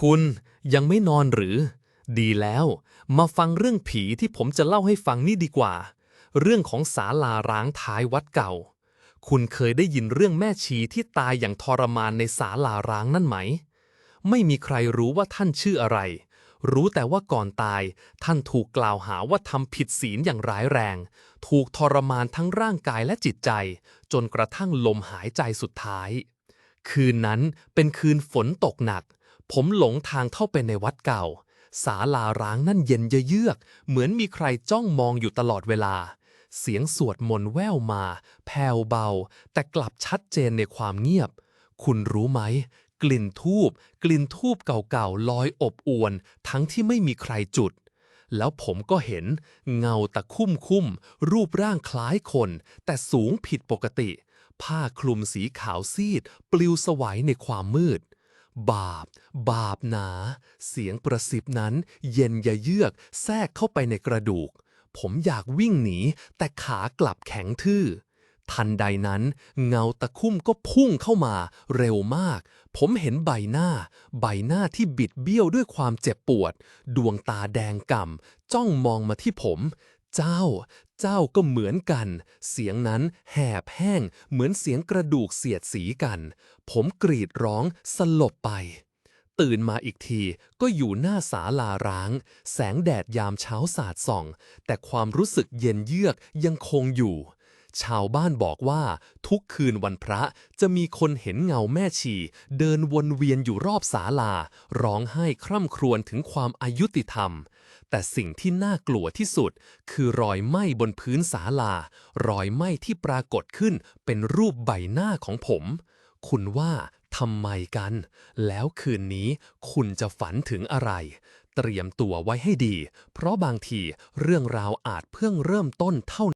คุณยังไม่นอนหรือ ดีแล้ว มาฟังเรื่องผีที่ผมจะเล่าให้ฟังนี่ดีกว่า เรื่องของศาลาร้างท้ายวัดเก่า คุณเคยได้ยินเรื่องแม่ชีที่ตายอย่างทรมานในศาลาร้างนั่นไหม ไม่มีใครรู้ว่าท่านชื่ออะไร รู้แต่ว่าก่อนตาย ท่านถูกกล่าวหาว่าทำผิดศีลอย่างร้ายแรง ถูกทรมานทั้งร่างกายและจิตใจ จนกระทั่งลมหายใจสุดท้าย คืนนั้นเป็นคืนฝนตกหนัก ผมหลงทางเข้าไปในวัดเก่า ศาลาร้างนั่นเย็นเยือก เหมือนมีใครจ้องมองอยู่ตลอดเวลา เสียงสวดมนต์แว่วมา แผ่วเบา แต่กลับชัดเจนในความเงียบ คุณรู้ไหม กลิ่นทูบกลิ่นทูบเก่าๆลอยอบอวน ทั้งที่ไม่มีใครจุด แล้วผมก็เห็น เงาตะคุ่มคุ่มรูปร่างคล้ายคน แต่สูงผิดปกติ ผ้าคลุมสีขาวซีด ปลิวสวัยในความมืด บาปบาปหนา เสียงประสิบนั้น เย็นยะเยือก แทรกเข้าไปในกระดูก ผมอยากวิ่งหนี แต่ขากลับแข็งทื่อ ทันใดนั้น เงาตะคุ่มก็พุ่งเข้ามา เร็วมาก ผมเห็นใบหน้า ใบหน้าที่บิดเบี้ยวด้วยความเจ็บปวด ดวงตาแดงก่ำจ้องมองมาที่ผม เจ้า เจ้าก็เหมือนกัน เสียงนั้นแหบแห้ง เหมือนเสียงกระดูกเสียดสีกัน ผมกรีดร้องสลบไป ตื่นมาอีกทีก็อยู่หน้าศาลาร้าง แสงแดดยามเช้าสาดส่อง แต่ความรู้สึกเย็นเยือกยังคงอยู่ ชาวบ้านบอกว่า ทุกคืนวันพระจะมีคนเห็นเงาแม่ชี เดินวนเวียนอยู่รอบศาลา ร้องไห้คร่ำครวญถึงความอายุติธรรม แต่สิ่งที่น่ากลัวที่สุด คือรอยไหม้บนพื้นศาลา รอยไหม้ที่ปรากฏขึ้นเป็นรูปใบหน้าของผม คุณว่าทำไมกัน แล้วคืนนี้คุณจะฝันถึงอะไร เตรียมตัวไว้ให้ดี เพราะบางทีเรื่องราวอาจเพิ่งเริ่มต้นเท่า